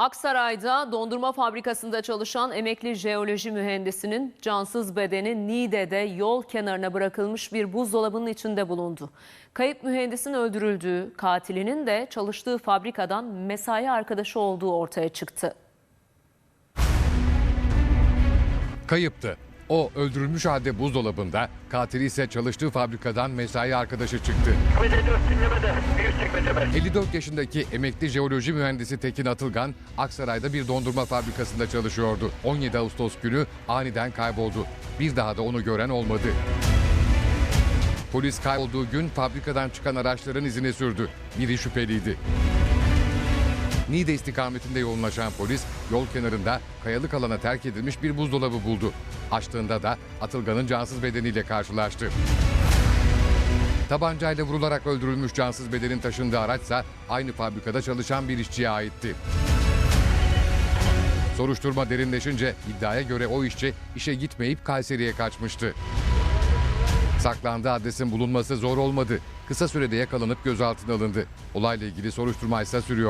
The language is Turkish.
Aksaray'da dondurma fabrikasında çalışan emekli jeoloji mühendisinin cansız bedeni Niğde'de yol kenarına bırakılmış bir buzdolabının içinde bulundu. Kayıp mühendisin öldürüldüğü, katilinin de çalıştığı fabrikadan mesai arkadaşı olduğu ortaya çıktı. Kayıptı. O öldürülmüş halde buzdolabında, katili ise çalıştığı fabrikadan mesai arkadaşı çıktı. Ve de dört dinlemede büyük çekmece 54 yaşındaki emekli jeoloji mühendisi Tekin Atılgan, Aksaray'da bir dondurma fabrikasında çalışıyordu. 17 Ağustos günü aniden kayboldu. Bir daha da onu gören olmadı. Polis kaybolduğu gün fabrikadan çıkan araçların izine sürdü. Biri şüpheliydi. Niğde istikametinde yoğunlaşan polis yol kenarında kayalık alana terk edilmiş bir buzdolabı buldu. Açtığında da Atılgan'ın cansız bedeniyle karşılaştı. Tabancayla vurularak öldürülmüş cansız bedenin taşındığı araçsa aynı fabrikada çalışan bir işçiye aitti. Soruşturma derinleşince iddiaya göre o işçi işe gitmeyip Kayseri'ye kaçmıştı. Saklandığı adresin bulunması zor olmadı. Kısa sürede yakalanıp gözaltına alındı. Olayla ilgili soruşturma ise sürüyor.